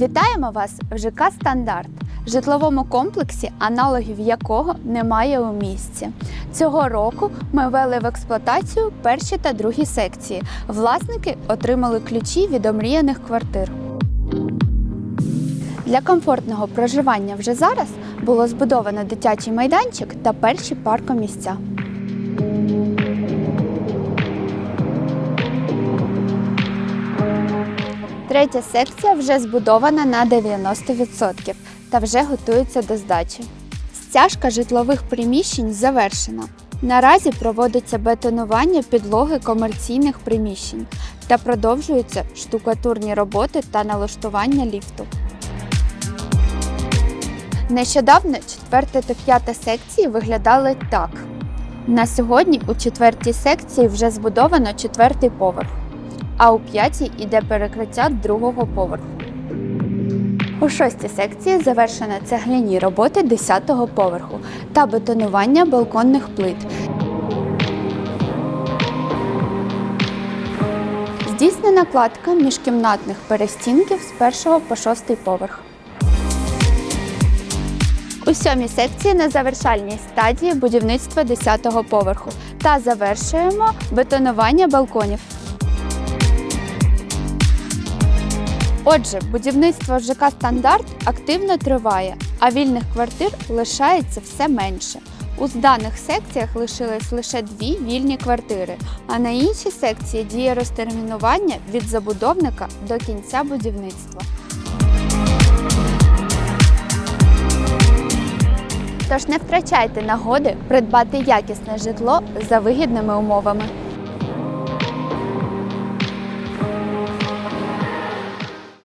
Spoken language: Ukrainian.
Вітаємо вас в ЖК Стандарт, житловому комплексі, аналогів якого немає у місті. Цього року ми ввели в експлуатацію перші та другі секції. Власники отримали ключі від омріяних квартир. Для комфортного проживання вже зараз було збудовано дитячий майданчик та перші паркомісця. Третя секція вже збудована на 90% та вже готується до здачі. Стяжка житлових приміщень завершена. Наразі проводиться бетонування підлоги комерційних приміщень та продовжуються штукатурні роботи та налаштування ліфту. Нещодавно четверта та п'ята секції виглядали так. На сьогодні у четвертій секції вже збудовано четвертий поверх а у п'ятій іде перекриття другого поверху. У шостій секції завершено цегляні роботи 10-го поверху та бетонування балконних плит. Здійснена кладка міжкімнатних перестінків з першого по шостий поверх. У сьомій секції на завершальній стадії будівництва 10-го поверху та завершуємо бетонування балконів. Отже, будівництво ЖК Стандарт активно триває, а вільних квартир лишається все менше. У зданих секціях лишились лише дві вільні квартири, а на іншій секції діє розтермінування від забудовника до кінця будівництва. Тож не втрачайте нагоди придбати якісне житло за вигідними умовами.